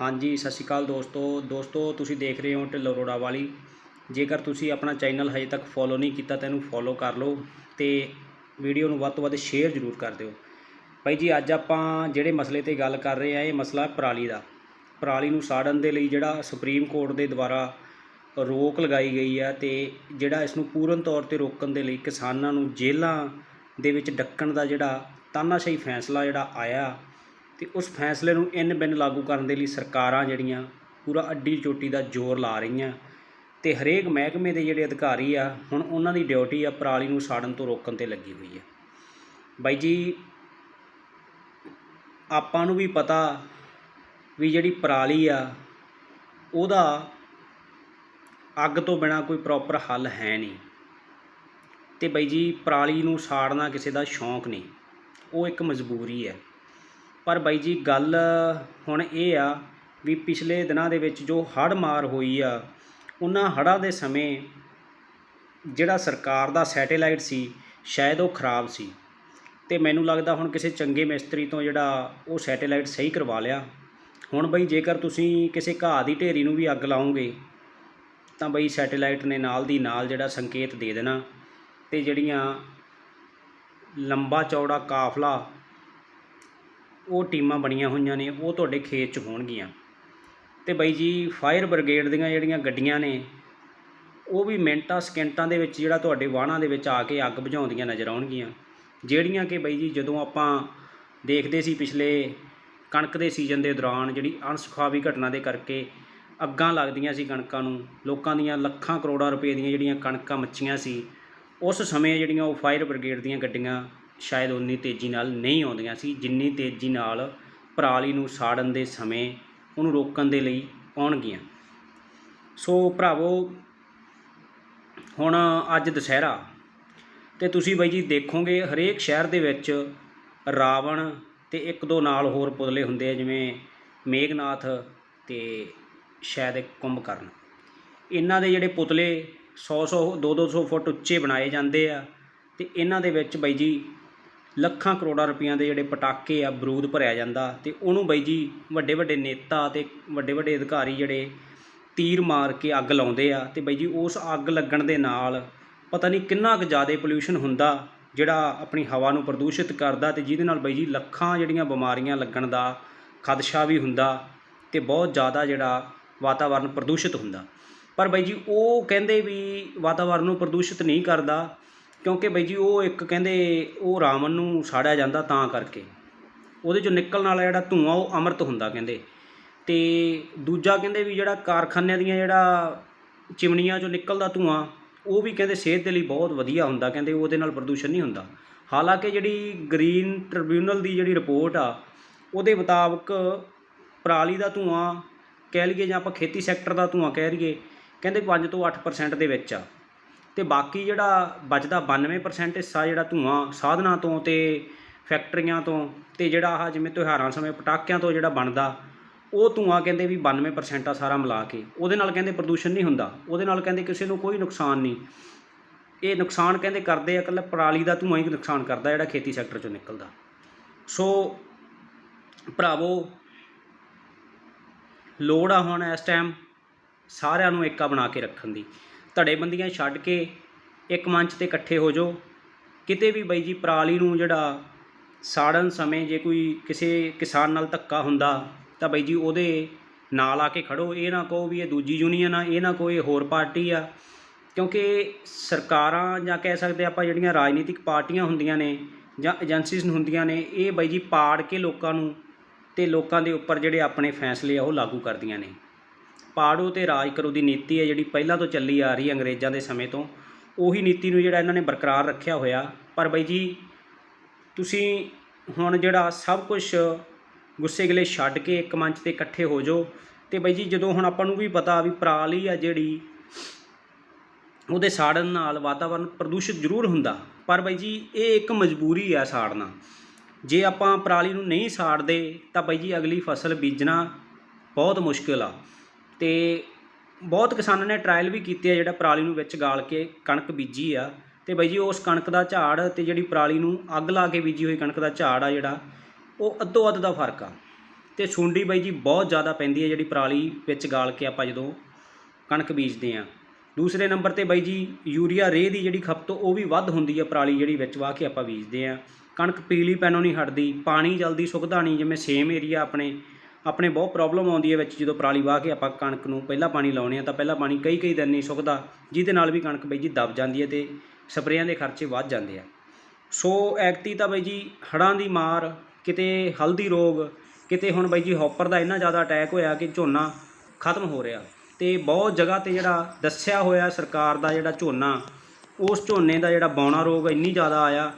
ਹਾਂਜੀ, ਸਤਿ ਸ਼੍ਰੀ ਅਕਾਲ ਦੋਸਤੋ। ਦੋਸਤੋ, ਤੁਸੀਂ ਦੇਖ ਰਹੇ ਹੋ ਢਿੱਲੋਂ ਰੋੜਾ ਵਾਲੀ। ਜੇਕਰ ਤੁਸੀਂ ਆਪਣਾ ਚੈਨਲ ਹਜੇ ਤੱਕ ਫੋਲੋ ਨਹੀਂ ਕੀਤਾ ਤਾਂ ਇਹਨੂੰ ਫੋਲੋ ਕਰ ਲਓ ਤੇ ਵੀਡੀਓ ਨੂੰ ਵੱਧ ਤੋਂ ਵੱਧ ਸ਼ੇਅਰ ਜ਼ਰੂਰ ਕਰ ਦਿਓ। ਭਾਈ ਜੀ, ਅੱਜ ਆਪਾਂ ਜਿਹੜੇ ਮਸਲੇ ਤੇ ਗੱਲ ਕਰ ਰਹੇ ਆ, ਇਹ ਮਸਲਾ ਪਰਾਲੀ ਦਾ। ਪਰਾਲੀ ਨੂੰ ਸਾੜਨ ਦੇ ਲਈ ਜਿਹੜਾ ਸੁਪਰੀਮ ਕੋਰਟ ਦੇ ਦੁਆਰਾ ਰੋਕ ਲਗਾਈ ਗਈ ਆ ਤੇ ਜਿਹੜਾ ਇਸ ਨੂੰ ਪੂਰਨ ਤੌਰ ਤੇ ਰੋਕਣ ਦੇ ਲਈ ਕਿਸਾਨਾਂ ਨੂੰ ਜੇਲ੍ਹਾਂ ਦੇ ਵਿੱਚ ਡੱਕਣ ਦਾ ਜਿਹੜਾ ਤਾਨਾਸ਼ਾਹੀ ਫੈਸਲਾ ਜਿਹੜਾ ਆਇਆ ਅਤੇ ਉਸ ਫੈਸਲੇ ਨੂੰ ਇੰਨ ਬਿੰਨ ਲਾਗੂ ਕਰਨ ਦੇ ਲਈ ਸਰਕਾਰਾਂ ਜਿਹੜੀਆਂ ਪੂਰਾ ਅੱਡੀ ਚੋਟੀ ਦਾ ਜ਼ੋਰ ਲਾ ਰਹੀਆਂ ਅਤੇ ਹਰੇਕ ਮਹਿਕਮੇ ਦੇ ਜਿਹੜੇ ਅਧਿਕਾਰੀ ਆ, ਹੁਣ ਉਹਨਾਂ ਦੀ ਡਿਊਟੀ ਆ ਪਰਾਲੀ ਨੂੰ ਸਾੜਨ ਤੋਂ ਰੋਕਣ ਤੇ ਲੱਗੀ ਹੋਈ ਹੈ ਬਾਈ ਜੀ, ਆਪਾਂ ਨੂੰ ਵੀ ਪਤਾ ਵੀ ਜਿਹੜੀ ਪਰਾਲੀ ਆ, ਉਹਦਾ ਅੱਗ ਤੋਂ ਬਿਨਾ ਕੋਈ ਪ੍ਰੋਪਰ ਹੱਲ ਹੈ ਨਹੀਂ। ਤੇ ਬਾਈ ਜੀ, ਪਰਾਲੀ ਨੂੰ ਸਾੜਨਾ ਕਿਸੇ ਦਾ ਸ਼ੌਂਕ ਨਹੀਂ। ਉਹ ਇੱਕ ਮਜਬੂਰੀ ਹੈ। ਪਰ ਬਾਈ ਜੀ ਗੱਲ ਹੁਣ ਇਹ ਆ ਵੀ ਪਿਛਲੇ ਦਿਨਾਂ ਦੇ ਵਿੱਚ ਜੋ ਹੜ੍ਹ ਮਾਰ ਹੋਈ ਆ, ਉਹਨਾਂ ਹੜ੍ਹਾਂ ਦੇ ਸਮੇਂ ਜਿਹੜਾ ਸਰਕਾਰ ਦਾ ਸੈਟੇਲਾਈਟ ਸੀ, ਸ਼ਾਇਦ ਉਹ ਖਰਾਬ ਸੀ। ਤੇ ਮੈਨੂੰ ਲੱਗਦਾ ਹੁਣ ਕਿਸੇ ਚੰਗੇ ਮਿਸਤਰੀ ਤੋਂ ਜਿਹੜਾ ਉਹ ਸੈਟੇਲਾਈਟ ਸਹੀ ਕਰਵਾ ਲਿਆ। ਹੁਣ ਬਈ ਜੇਕਰ ਤੁਸੀਂ ਕਿਸੇ ਘਾਹ ਦੀ ਢੇਰੀ ਨੂੰ ਵੀ ਅੱਗ ਲਾਓਗੇ, ਤਾਂ ਬਈ ਸੈਟੇਲਾਈਟ ਨੇ ਨਾਲ ਦੀ ਨਾਲ ਜਿਹੜਾ ਸੰਕੇਤ ਦੇ ਦੇਣਾ। ਤੇ ਜਿਹੜੀਆਂ ਲੰਬਾ ਚੌੜਾ ਕਾਫਲਾ ਉਹ ਟੀਮਾਂ ਬਣੀਆਂ ਹੋਈਆਂ ਨੇ, ਉਹ ਤੁਹਾਡੇ ਖੇਤ 'ਚ ਹੋਣਗੀਆਂ। ਤੇ ਬਾਈ ਜੀ, ਫਾਇਰ ਬ੍ਰਿਗੇਡ ਦੀਆਂ ਜਿਹੜੀਆਂ ਗੱਡੀਆਂ ਨੇ, ਉਹ ਵੀ ਮਿੰਟਾਂ, ਸਕਿੰਟਾਂ ਦੇ ਵਿੱਚ ਜਿਹੜਾ ਤੁਹਾਡੇ ਵਾਹਣਾਂ ਦੇ ਵਿੱਚ ਆ ਕੇ ਅੱਗ ਬੁਝਾਉਂਦੀਆਂ ਨਜ਼ਰ ਆਉਣਗੀਆਂ। ਜਿਹੜੀਆਂ ਕਿ ਬਾਈ ਜੀ, ਜਦੋਂ ਆਪਾਂ ਦੇਖਦੇ ਸੀ ਪਿਛਲੇ ਕਣਕ ਦੇ ਸੀਜ਼ਨ ਦੇ ਦੌਰਾਨ, ਜਿਹੜੀ ਅਣਸੁਖਾਵੀ ਘਟਨਾ ਦੇ ਕਰਕੇ ਅੱਗਾਂ ਲੱਗਦੀਆਂ ਸੀ ਕਣਕਾਂ ਨੂੰ, ਲੋਕਾਂ ਦੀਆਂ ਲੱਖਾਂ ਕਰੋੜਾਂ ਰੁਪਏ ਦੀਆਂ ਜਿਹੜੀਆਂ ਕਣਕਾਂ ਮੱਚੀਆਂ ਸੀ, ਉਸ ਸਮੇਂ ਜਿਹੜੀਆਂ ਉਹ ਫਾਇਰ ਬ੍ਰਿਗੇਡ ਦੀਆਂ ਗੱਡੀਆਂ ਸ਼ਾਇਦ ਉਨੀ ਤੇਜ਼ੀ ਨਾਲ ਨਹੀਂ ਆਉਂਦੀਆਂ ਸੀ, ਜਿੰਨੀ ਤੇਜ਼ੀ ਨਾਲ ਪਰਾਲੀ ਨੂੰ ਸਾੜਨ ਦੇ ਸਮੇਂ ਉਹਨੂੰ ਰੋਕਣ ਦੇ ਲਈ ਆਉਣਗੀਆਂ। ਸੋ ਭਰਾਵੋ, ਹੁਣ ਅੱਜ ਦੁਸਹਿਰਾ ਤੇ ਤੁਸੀਂ ਬਾਈ ਜੀ ਦੇਖੋਗੇ ਹਰੇਕ ਸ਼ਹਿਰ ਦੇ ਵਿੱਚ ਰਾਵਣ ਤੇ ਇੱਕ ਦੋ ਨਾਲ ਹੋਰ ਪੁਤਲੇ ਹੁੰਦੇ ਆ, ਜਿਵੇਂ ਮੇਘਨਾਥ ਤੇ ਸ਼ਾਇਦ ਇੱਕ ਕੁੰਭਕਰਨ। ਇਹਨਾਂ ਦੇ ਜਿਹੜੇ ਪੁਤਲੇ 100 100 2 200 ਫੁੱਟ ਉੱਚੇ ਬਣਾਏ ਜਾਂਦੇ ਆ ਤੇ ਇਹਨਾਂ ਦੇ ਵਿੱਚ ਬਾਈ ਜੀ ਲੱਖਾਂ ਕਰੋੜਾਂ ਰੁਪਈਆਂ ਦੇ ਜਿਹੜੇ ਪਟਾਕੇ ਆ, ਬਰੂਦ ਭਰਿਆ ਜਾਂਦਾ ਤੇ ਉਹਨੂੰ ਬਾਈ ਜੀ ਵੱਡੇ ਵੱਡੇ ਨੇਤਾ ਤੇ ਵੱਡੇ ਵੱਡੇ ਅਧਿਕਾਰੀ ਜਿਹੜੇ ਤੀਰ ਮਾਰ ਕੇ ਅੱਗ ਲਾਉਂਦੇ ਆ ਤੇ ਬਾਈ ਜੀ ਉਸ ਅੱਗ ਲੱਗਣ ਦੇ ਨਾਲ ਪਤਾ ਨਹੀਂ ਕਿੰਨਾ ਕੁ ਜ਼ਿਆਦਾ ਪੋਲਿਊਸ਼ਨ ਹੁੰਦਾ ਜਿਹੜਾ ਆਪਣੀ ਹਵਾ ਨੂੰ ਪ੍ਰਦੂਸ਼ਿਤ ਕਰਦਾ ਤੇ ਜਿਹਦੇ ਨਾਲ ਬਾਈ ਜੀ ਲੱਖਾਂ ਜਿਹੜੀਆਂ ਬਿਮਾਰੀਆਂ ਲੱਗਣ ਦਾ ਖਦਸ਼ਾ ਵੀ ਹੁੰਦਾ ਤੇ ਬਹੁਤ ਜ਼ਿਆਦਾ ਜਿਹੜਾ ਵਾਤਾਵਰਨ ਪ੍ਰਦੂਸ਼ਿਤ ਹੁੰਦਾ। ਪਰ ਬਾਈ ਜੀ ਉਹ ਕਹਿੰਦੇ ਵੀ ਵਾਤਾਵਰਨ ਨੂੰ ਪ੍ਰਦੂਸ਼ਿਤ ਨਹੀਂ ਕਰਦਾ ਕਿਉਂਕਿ ਬਾਈ ਜੀ ਉਹ ਇੱਕ ਕਹਿੰਦੇ ਉਹ ਰਾਵਣ ਨੂੰ ਸਾੜਿਆ ਜਾਂਦਾ ਤਾਂ ਕਰਕੇ। ਉਹਦੇ ਚੋਂ ਨਿਕਲਣ ਵਾਲਾ ਜਿਹੜਾ ਧੂਆਂ ਉਹ ਅੰਮ੍ਰਿਤ ਹੁੰਦਾ ਕਹਿੰਦੇ। ਤੇ ਦੂਜਾ ਕਹਿੰਦੇ ਵੀ ਜਿਹੜਾ ਕਾਰਖਾਨਿਆਂ ਦੀਆਂ ਜਿਹੜਾ ਚਿਮਨੀਆਂ ਚੋਂ ਨਿਕਲਦਾ ਧੂਆਂ, ਉਹ ਵੀ ਕਹਿੰਦੇ ਸਿਹਤ ਦੇ ਲਈ ਬਹੁਤ ਵਧੀਆ ਹੁੰਦਾ ਕਹਿੰਦੇ, ਉਹਦੇ ਨਾਲ ਪ੍ਰਦੂਸ਼ਣ ਨਹੀਂ ਹੁੰਦਾ। ਹਾਲਾਂਕਿ ਜਿਹੜੀ ਗ੍ਰੀਨ ਟ੍ਰਿਬਿਊਨਲ ਦੀ ਜਿਹੜੀ ਰਿਪੋਰਟ ਆ, ਉਹਦੇ ਮੁਤਾਬਕ ਪਰਾਲੀ ਦਾ ਧੂਆਂ ਕਹਿ ਲਈਏ ਜਾਂ ਆਪਾਂ ਖੇਤੀ ਸੈਕਟਰ ਦਾ ਧੂਆਂ ਕਹਿ ਲਈਏ, ਕਹਿੰਦੇ 5 ਤੋਂ 8% ਦੇ ਵਿੱਚ ਆ। ਅਤੇ ਬਾਕੀ ਜਿਹੜਾ ਬਚਦਾ 92% ਹਿੱਸਾ ਜਿਹੜਾ ਧੂੰਆਂ ਸਾਧਨਾਂ ਤੋਂ ਅਤੇ ਫੈਕਟਰੀਆਂ ਤੋਂ ਅਤੇ ਜਿਹੜਾ ਆਹ ਜਿਵੇਂ ਤਿਉਹਾਰਾਂ ਸਮੇਂ ਪਟਾਕਿਆਂ ਤੋਂ ਜਿਹੜਾ ਬਣਦਾ, ਉਹ ਧੂੰਆਂ ਕਹਿੰਦੇ ਵੀ 92% ਆ ਸਾਰਾ ਮਿਲਾ ਕੇ। ਉਹਦੇ ਨਾਲ ਕਹਿੰਦੇ ਪ੍ਰਦੂਸ਼ਣ ਨਹੀਂ ਹੁੰਦਾ। ਉਹਦੇ ਨਾਲ ਕਹਿੰਦੇ ਕਿਸੇ ਨੂੰ ਕੋਈ ਨੁਕਸਾਨ ਨਹੀਂ। ਇਹ ਨੁਕਸਾਨ ਕਹਿੰਦੇ ਕਰਦੇ ਆ, ਇਕੱਲਾ ਪਰਾਲੀ ਦਾ ਧੂੰਆਂ ਹੀ ਨੁਕਸਾਨ ਕਰਦਾ ਜਿਹੜਾ ਖੇਤੀ ਸੈਕਟਰ ਚੋਂ ਨਿਕਲਦਾ। ਸੋ ਭਰਾਵੋ, ਲੋੜ ਆ ਹੁਣ ਇਸ ਟਾਈਮ ਸਾਰਿਆਂ ਨੂੰ ਏਕਾ ਬਣਾ ਕੇ ਰੱਖਣ ਦੀ। ਧੜੇਬੰਦੀਆਂ ਛੱਡ ਕੇ ਇੱਕ ਮੰਚ ਤੇ ਇਕੱਠੇ ਹੋ ਜਾਓ। ਕਿਤੇ ਵੀ ਬਾਈ ਜੀ, ਪਰਾਲੀ ਨੂੰ ਜਿਹੜਾ ਸਾੜਨ ਸਮੇਂ ਜੇ ਕੋਈ ਕਿਸੇ ਕਿਸਾਨ ਨਾਲ ਧੱਕਾ ਹੁੰਦਾ, ਤਾਂ ਬਾਈ ਜੀ ਉਹਦੇ ਨਾਲ ਆ ਕੇ ਖੜੋ। ਇਹ ਨਾ ਕਹੋ ਵੀ ਇਹ ਦੂਜੀ ਯੂਨੀਅਨ ਆ, ਇਹ ਨਾ ਕੋਈ ਹੋਰ ਪਾਰਟੀ ਆ। ਕਿਉਂਕਿ ਸਰਕਾਰਾਂ ਜਾਂ ਕਹਿ ਸਕਦੇ ਆਪਾਂ ਜਿਹੜੀਆਂ ਰਾਜਨੀਤਿਕ ਪਾਰਟੀਆਂ ਹੁੰਦੀਆਂ ਨੇ ਜਾਂ ਏਜੰਸੀਜ਼ ਹੁੰਦੀਆਂ ਨੇ, ਇਹ ਬਾਈ ਜੀ ਪਾੜ ਕੇ ਲੋਕਾਂ ਨੂੰ ਤੇ ਲੋਕਾਂ ਦੇ ਉੱਪਰ ਜਿਹੜੇ ਆਪਣੇ ਫੈਸਲੇ ਆ ਉਹ ਲਾਗੂ ਕਰਦੀਆਂ ਨੇ। ਪਾੜੋ ਤੇ ਰਾਜ ਕਰੋ ਦੀ ਨੀਤੀ ਹੈ ਜਿਹੜੀ ਪਹਿਲਾਂ ਤੋਂ ਚੱਲੀ ਆ ਰਹੀ ਹੈ ਅੰਗਰੇਜ਼ਾਂ ਦੇ ਸਮੇਂ ਤੋਂ। ਉਹੀ ਨੀਤੀ ਨੂੰ ਜਿਹੜਾ ਇਹਨਾਂ ਨੇ ਬਰਕਰਾਰ ਰੱਖਿਆ ਹੋਇਆ। ਪਰ ਬਾਈ ਜੀ, ਤੁਸੀਂ ਹੁਣ ਜਿਹੜਾ ਸਭ ਕੁਝ ਗੁੱਸੇ ਗਿਲੇ ਛੱਡ ਕੇ ਇੱਕ ਮੰਚ ਤੇ ਇਕੱਠੇ ਹੋ ਜਾਓ। ਤੇ ਬਾਈ ਜੀ, ਜਦੋਂ ਹੁਣ ਆਪਾਂ ਨੂੰ ਵੀ ਪਤਾ ਵੀ ਪਰਾਲੀ ਆ ਜਿਹੜੀ, ਉਹਦੇ ਸਾੜਨ ਨਾਲ ਵਾਤਾਵਰਨ ਪ੍ਰਦੂਸ਼ਿਤ ਜ਼ਰੂਰ ਹੁੰਦਾ। ਪਰ ਬਾਈ ਜੀ, ਇਹ ਇੱਕ ਮਜਬੂਰੀ ਆ ਸਾੜਨਾ। ਜੇ ਆਪਾਂ ਪਰਾਲੀ ਨੂੰ ਨਹੀਂ ਸਾੜਦੇ, ਤਾਂ ਬਾਈ ਜੀ ਅਗਲੀ ਫਸਲ ਬੀਜਣਾ ਬਹੁਤ ਮੁਸ਼ਕਿਲ ਆ। ਤੇ ਬਹੁਤ ਕਿਸਾਨਾਂ ਨੇ ਟਰਾਇਲ ਵੀ ਕੀਤੇ ਆ ਜਿਹੜਾ ਪਰਾਲੀ ਨੂੰ ਵਿੱਚ ਗਾਲ ਕੇ ਕਣਕ ਬੀਜੀ ਆ। ਤੇ ਬਾਈ ਜੀ, ਉਸ ਕਣਕ ਦਾ ਝਾੜ ਤੇ ਜਿਹੜੀ ਪਰਾਲੀ ਨੂੰ ਅੱਗ ਲਾ ਕੇ ਬੀਜੀ ਹੋਈ ਕਣਕ ਦਾ ਝਾੜ ਆ ਜਿਹੜਾ, ਉਹ ਅੱਧੋ ਅੱਧ ਦਾ ਫ਼ਰਕ ਆ। ਤੇ ਸੁੰਡੀ ਬਾਈ ਜੀ ਬਹੁਤ ਜ਼ਿਆਦਾ ਪੈਂਦੀ ਹੈ ਜਿਹੜੀ ਪਰਾਲੀ ਵਿੱਚ ਗਾਲ ਕੇ ਆਪਾਂ ਜਦੋਂ ਕਣਕ ਬੀਜਦੇ ਆ ਦੂਸਰੇ ਨੰਬਰ ਤੇ ਬਾਈ ਜੀ, ਯੂਰੀਆ ਰੇਹ ਦੀ ਜਿਹੜੀ ਖਪਤ, ਉਹ ਵੀ ਵੱਧ ਹੁੰਦੀ ਹੈ ਪਰਾਲੀ ਜਿਹੜੀ ਵਿੱਚ ਵਾਹ ਕੇ ਆਪਾਂ ਬੀਜਦੇ ਆ ਕਣਕ ਪੀਲੀ ਪੈਣੋਂ ਨਹੀਂ ਹਟਦੀ, ਪਾਣੀ ਜਲਦੀ ਸੁੱਕਦਾ ਨਹੀਂ, ਜਿਵੇਂ ਸੇਮ ਏਰੀਆ ਆਪਣੇ ਆਪਣੇ ਬਹੁਤ ਪ੍ਰੋਬਲਮ ਆਉਂਦੀ ਹੈ ਵਿੱਚ, ਜਦੋਂ ਪਰਾਲੀ ਵਾਹ ਕੇ ਆਪਾਂ ਕਣਕ ਨੂੰ ਪਹਿਲਾਂ ਪਾਣੀ ਲਾਉਣੇ ਆ ਤਾਂ ਪਹਿਲਾਂ ਪਾਣੀ ਕਈ ਕਈ ਦਿਨ ਨਹੀਂ ਸੁੱਕਦਾ, ਜਿਹਦੇ ਨਾਲ ਵੀ ਕਣਕ ਬਾਈ ਜੀ ਦਬ ਜਾਂਦੀ ਹੈ ਤੇ ਸਪਰੇਆਂ ਦੇ ਖਰਚੇ ਵੱਧ ਜਾਂਦੇ ਆ। ਸੋ ਐਕਤੀ ਤਾਂ ਬਾਈ ਜੀ ਹੜਾਂ ਦੀ ਮਾਰ, ਕਿਤੇ ਹਲਦੀ ਰੋਗ, ਕਿਤੇ ਹੁਣ ਬਾਈ ਜੀ ਹੌਪਰ ਦਾ ਇੰਨਾ ਜ਼ਿਆਦਾ ਅਟੈਕ ਹੋਇਆ ਕਿ ਝੋਨਾ ਖਤਮ ਹੋ ਰਿਹਾ। ਤੇ ਬਹੁਤ ਜਗ੍ਹਾ ਤੇ ਜਿਹੜਾ ਦੱਸਿਆ ਹੋਇਆ ਸਰਕਾਰ ਦਾ ਜਿਹੜਾ ਝੋਨਾ, ਉਸ ਝੋਨੇ ਦਾ ਜਿਹੜਾ ਬੌਣਾ ਰੋਗ ਇੰਨੀ ਜ਼ਿਆਦਾ ਆਇਆ।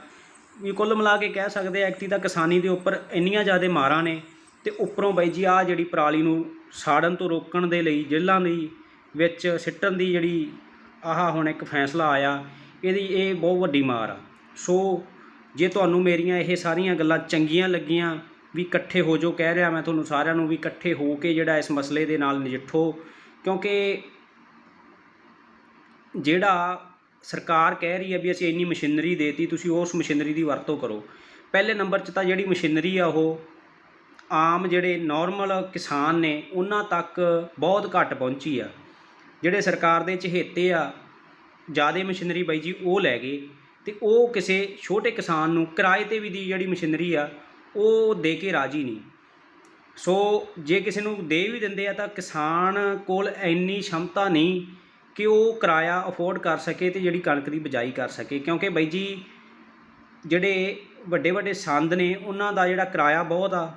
ਵੀ ਕੁੱਲ ਮਿਲਾ ਕੇ ਕਹਿ ਸਕਦੇ ਐਕਤੀ ਤਾਂ ਕਿਸਾਨੀ ਦੇ ਉੱਪਰ ਇੰਨੀਆਂ ਜ਼ਿਆਦਾ ਮਾਰਾਂ ਨੇ। ਤੇ ਉੱਪਰੋਂ ਬਾਈ ਜੀ ਆ ਜਿਹੜੀ ਪਰਾਲੀ ਨੂੰ ਸਾੜਨ ਤੋਂ ਰੋਕਣ ਦੇ ਲਈ ਜੇਲ੍ਹਾਂ ਦੀ ਵਿੱਚ ਸਿੱਟਣ ਦੀ ਜਿਹੜੀ ਆਹ ਹੁਣ ਇੱਕ ਫੈਸਲਾ ਆਇਆ, ਇਹਦੀ ਇਹ ਬਹੁਤ ਵੱਡੀ ਮਾਰ ਆ। ਸੋ ਜੇ ਤੁਹਾਨੂੰ ਮੇਰੀਆਂ ਇਹ ਸਾਰੀਆਂ ਗੱਲਾਂ ਚੰਗੀਆਂ ਲੱਗੀਆਂ, ਵੀ ਇਕੱਠੇ ਹੋ ਜੋ ਕਹਿ ਰਿਹਾ ਮੈਂ ਤੁਹਾਨੂੰ ਸਾਰਿਆਂ ਨੂੰ ਵੀ ਇਕੱਠੇ ਹੋ ਕੇ ਜਿਹੜਾ ਇਸ ਮਸਲੇ ਦੇ ਨਾਲ ਨਜਿੱਠੋ, ਕਿਉਂਕਿ ਜਿਹੜਾ ਸਰਕਾਰ ਕਹਿ ਰਹੀ ਹੈ ਵੀ ਅਸੀਂ ਇੰਨੀ ਮਸ਼ੀਨਰੀ ਦੇਤੀ, ਤੁਸੀਂ ਉਸ ਮਸ਼ੀਨਰੀ ਦੀ ਵਰਤੋਂ ਕਰੋ। ਪਹਿਲੇ ਨੰਬਰ 'ਚ ਤਾਂ ਜਿਹੜੀ ਮਸ਼ੀਨਰੀ ਆ ਉਹ ਆਮ ਜਿਹੜੇ ਨਾਰਮਲ ਕਿਸਾਨ ਨੇ, ਉਹਨਾਂ ਤੱਕ ਬਹੁਤ ਘੱਟ ਪਹੁੰਚੀ ਆ। ਜਿਹੜੇ ਸਰਕਾਰ ਦੇ ਚਹੇਤੇ ਆ, ਜਿਆਦੇ ਮਸ਼ੀਨਰੀ ਬਾਈ ਜੀ, ਉਹ ਲੈ ਗਏ ਤੇ ਉਹ ਕਿਸੇ ਛੋਟੇ ਕਿਸਾਨ ਨੂੰ ਕਿਰਾਏ ਤੇ ਵੀ ਦੀ ਜਿਹੜੀ ਮਸ਼ੀਨਰੀ ਆ, ਉਹ ਦੇ ਕੇ ਰਾਜੀ ਨਹੀਂ। ਸੋ ਜੇ ਕਿਸੇ ਨੂੰ ਦੇ ਵੀ ਦਿੰਦੇ ਆ ਤਾਂ ਕਿਸਾਨ ਕੋਲ ਇੰਨੀ ਸ਼ਮਤਾ ਨਹੀਂ ਕਿ ਉਹ ਕਿਰਾਇਆ ਅਫੋਰਡ ਕਰ ਸਕੇ ਤੇ ਜਿਹੜੀ ਕਣਕ ਦੀ ਬਿਜਾਈ ਕਰ ਸਕੇ। ਕਿਉਂਕਿ ਬਾਈ ਜੀ, ਜਿਹੜੇ ਵੱਡੇ ਵੱਡੇ ਸੰਦ ਨੇ, ਉਹਨਾਂ ਦਾ ਜਿਹੜਾ ਕਿਰਾਇਆ ਬਹੁਤ ਆ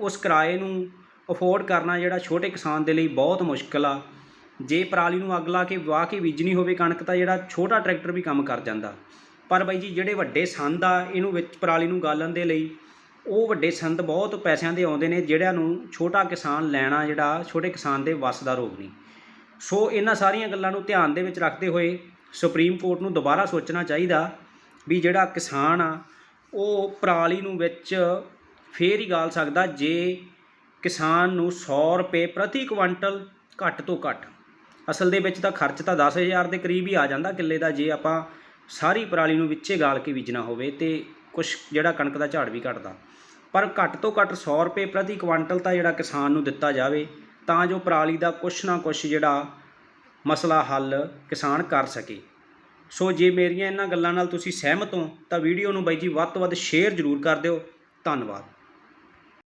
ਉਸ ਕਿਰਾਏ ਨੂੰ ਅਫੋਰਡ ਕਰਨਾ ਜਿਹੜਾ ਛੋਟੇ ਕਿਸਾਨ ਦੇ ਲਈ ਬਹੁਤ ਮੁਸ਼ਕਲ ਆ। ਜੇ ਪਰਾਲੀ ਨੂੰ ਅੱਗ ਲਾ ਕੇ ਵਾਹ ਕੇ ਬੀਜਣੀ ਹੋਵੇ ਕਣਕ, ਤਾਂ ਜਿਹੜਾ ਛੋਟਾ ਟਰੈਕਟਰ ਵੀ ਕੰਮ ਕਰ ਜਾਂਦਾ। ਪਰ ਬਾਈ ਜੀ, ਜਿਹੜੇ ਵੱਡੇ ਸੰਦ ਆ, ਇਹਨੂੰ ਵਿੱਚ ਪਰਾਲੀ ਨੂੰ ਗਾਲਣ ਦੇ ਲਈ, ਉਹ ਵੱਡੇ ਸੰਦ ਬਹੁਤ ਪੈਸਿਆਂ ਦੇ ਆਉਂਦੇ ਨੇ, ਜਿਹੜਿਆਂ ਨੂੰ ਛੋਟਾ ਕਿਸਾਨ ਲੈਣਾ ਜਿਹੜਾ ਛੋਟੇ ਕਿਸਾਨ ਦੇ ਵੱਸ ਦਾ ਰੋਗ ਨਹੀਂ। ਸੋ ਇਹਨਾਂ ਸਾਰੀਆਂ ਗੱਲਾਂ ਨੂੰ ਧਿਆਨ ਦੇ ਵਿੱਚ ਰੱਖਦੇ ਹੋਏ ਸੁਪਰੀਮ ਕੋਰਟ ਨੂੰ ਦੁਬਾਰਾ ਸੋਚਣਾ ਚਾਹੀਦਾ ਵੀ ਜਿਹੜਾ ਕਿਸਾਨ ਆ, ਉਹ ਪਰਾਲੀ ਨੂੰ ਵਿੱਚ ਫੇਰ ਹੀ ਗਾਲ ਸਕਦਾ ਜੇ ਕਿਸਾਨ ਨੂੰ 100 ਰੁਪਏ ਪ੍ਰਤੀ ਕੁਇੰਟਲ ਘੱਟ ਤੋਂ ਘੱਟ। ਅਸਲ ਦੇ ਵਿੱਚ ਤਾਂ ਖਰਚ ਤਾਂ 10000 ਦੇ ਕਰੀਬ ਹੀ ਆ ਜਾਂਦਾ ਕਿੱਲੇ ਦਾ ਜੇ ਆਪਾਂ ਸਾਰੀ ਪਰਾਲੀ ਨੂੰ ਵਿੱਚੇ ਗਾਲ ਕੇ ਬੀਜਣਾ ਹੋਵੇ ਤੇ ਕੁਝ ਜਿਹੜਾ ਕਣਕ ਦਾ ਝਾੜ ਵੀ ਘਟਦਾ। ਪਰ ਘੱਟ ਤੋਂ ਘੱਟ 100 ਰੁਪਏ ਪ੍ਰਤੀ ਕੁਇੰਟਲ ਤਾਂ ਜਿਹੜਾ ਕਿਸਾਨ ਨੂੰ ਦਿੱਤਾ ਜਾਵੇ, ਤਾਂ ਜੋ ਪਰਾਲੀ ਦਾ ਕੁਛ ਨਾ ਕੁਛ ਜਿਹੜਾ ਮਸਲਾ ਹੱਲ ਕਿਸਾਨ ਕਰ ਸਕੇ। ਸੋ ਜੇ ਮੇਰੀਆਂ ਇਹਨਾਂ ਗੱਲਾਂ ਨਾਲ ਤੁਸੀਂ ਸਹਿਮਤ ਹੋ, ਤਾਂ ਵੀਡੀਓ ਨੂੰ ਬਾਈ ਜੀ ਵੱਧ ਤੋਂ ਵੱਧ ਸ਼ੇਅਰ ਜ਼ਰੂਰ ਕਰ ਦਿਓ। ਧੰਨਵਾਦ।